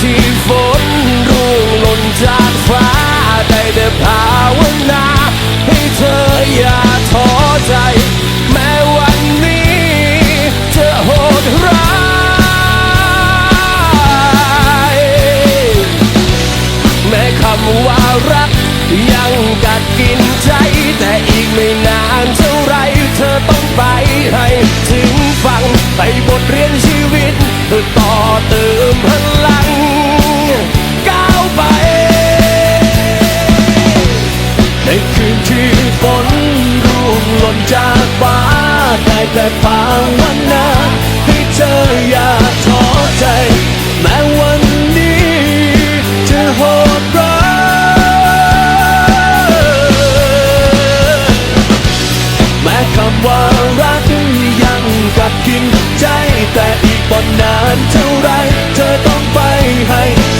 ที่ฝนร่วงหล่นจากฟ้าได้แต่ภาวนาให้เธออย่าท้อใจ แม้วันนี้จะโหดร้ายแม้คำว่ารักยังกัดกินใจ แต่อีกไม่นานเท่าไร เธอต้องไปให้ถึงฝั่งไปบทเรียน คืนที่ฝนร่วงหล่นจากฟ้าได้แต่ภาวนนาให้เธออย่าท้อใจ แม้วันนี้จะโหดร้ายแม้คำว่ารักยังกัดกินใจแต่อีกบ่นานเท่าไร